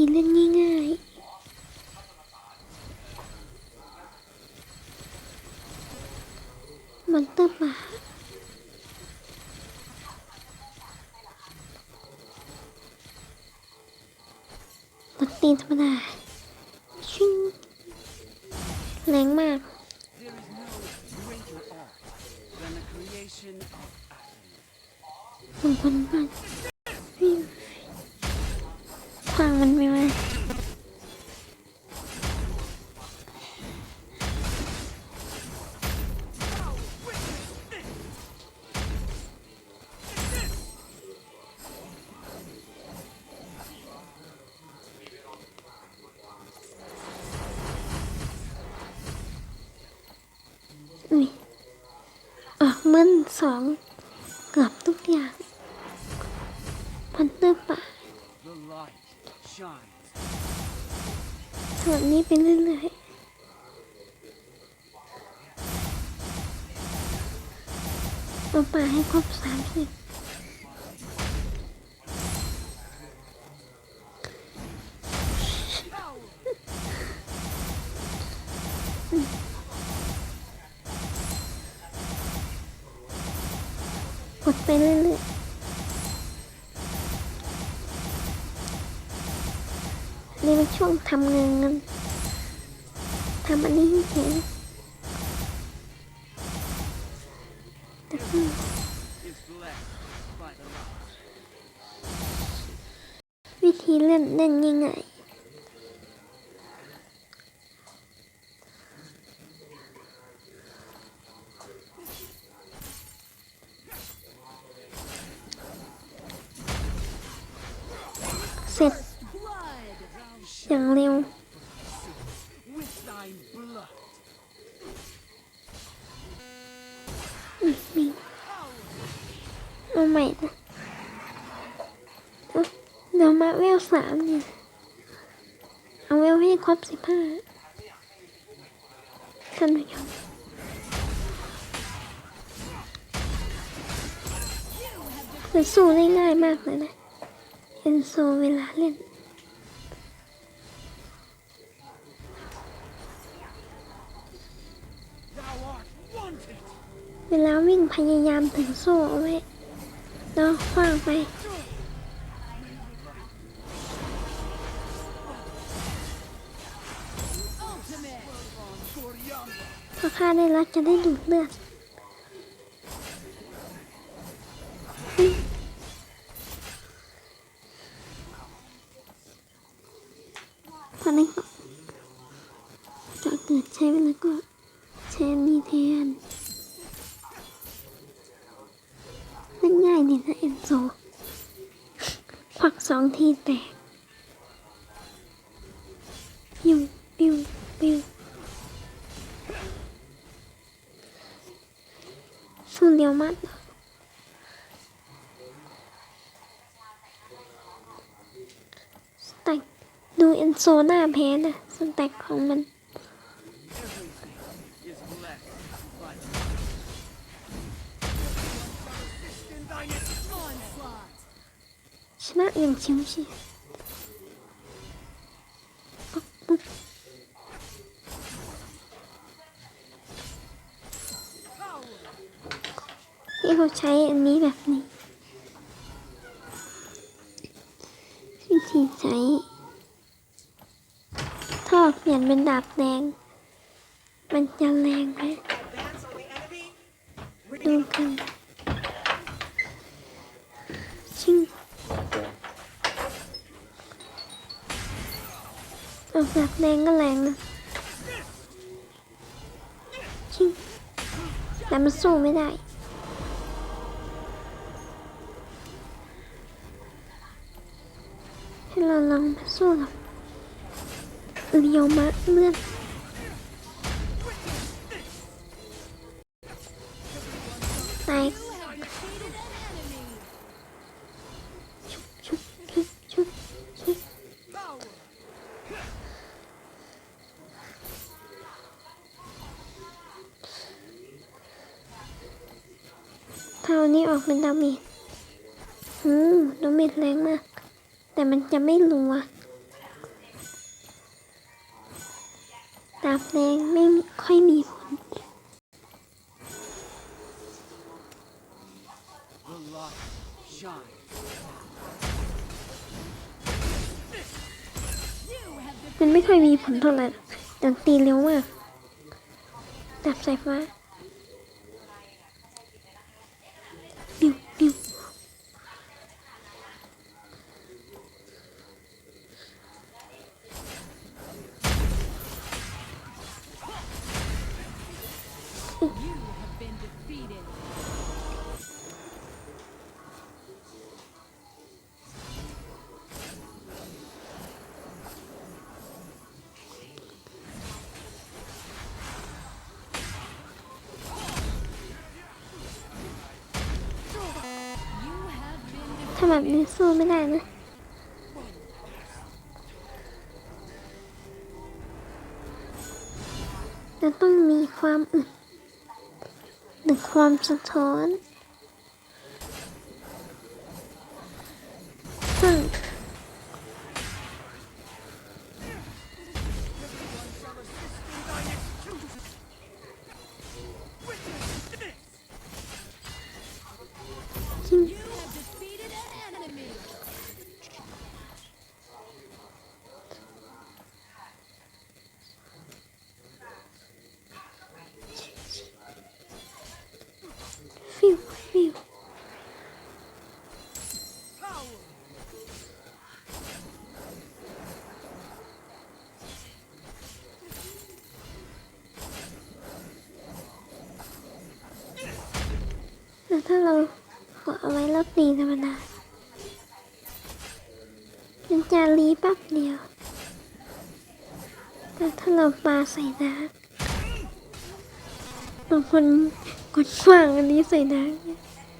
ธีเล่นง่ายๆ มันเตอร์มาบนตีนธรรมดาชิงแรงมาก than อนมัน บางควางมันไปไหมอุ้ยออกมื่นสองเกือบทุกอย่างพันเตอร์ป่า The light ส่วนนี้ไปเรื่อยๆเอาป่าให้ครบสามสิบกดไปเรื่อยๆ นี่เป็นช่วงทำงินทำอันนี้ให้เห็นแต่ก็ Is blessed by the light. วิธีเล่นเล่นง่ายๆเสร็จ อย่างเร็ว With thine blood. มีเอาใหม่นะเอาเดี๋ยวมาเวลสามเนี่ย เอาเวลให้ครบสิบห้าท่านผู้ชมคือสู้ได้ง่ายมากเลยนะ เอ็นโซเวลาเล่น เวลาวิ่งพยายามถึงโซ่เอาไว้แล้วคว้างไป พอฆ่าได้แล้วจะได้ดูดเลือดตอนนี้ก็จะเกิดใช้ไปแล้วก็ใช้อันนี้แทนเล่นง่ายดีนะเอ็น โซผลักสองทีแตก ปิ้ว ปิ้ว ปิ้วสู้เร็วมากสแต็กดูเอนโซหน้าแพ้นะสแต็กของมัน ชนะอย่างชิวเชียร์ปุ๊บปุ๊บที่เขาใช้อันนี้แบบนี้วิธีใช้ถ้าเปลี่ยนเป็นดาบแดง มันจะแรงไหมดูกันชิง เอาแบบแรงก็แรงนะชิงแต่มันสู้ไม่ได้ให้เราลองมาสู้กับเรียวมาเลื่อน เป็นดาเมจอืมดาเมจแรงมาก แต่มันจะไม่รัวดาบแรงไม่ค่อยมีผลมันไม่ค่อยมีผลเท่าไหร่ดังตีเร็วมากดาบสายฟ้า ถ้าแบบนี้สู้ไม่ได้นะจะต้องมีความอึด หรือความสะท้อนซึ่ง จริง ฟิวฟิวแล้ว ถ้าเราขอเอาไว้แล้วตีธรรมดามันจะรีแปั๊บเดียว แต่ถ้าเราปาใส่น้ำบางคนกดฟังอันนี้ใส่ดาร์กเนี่ย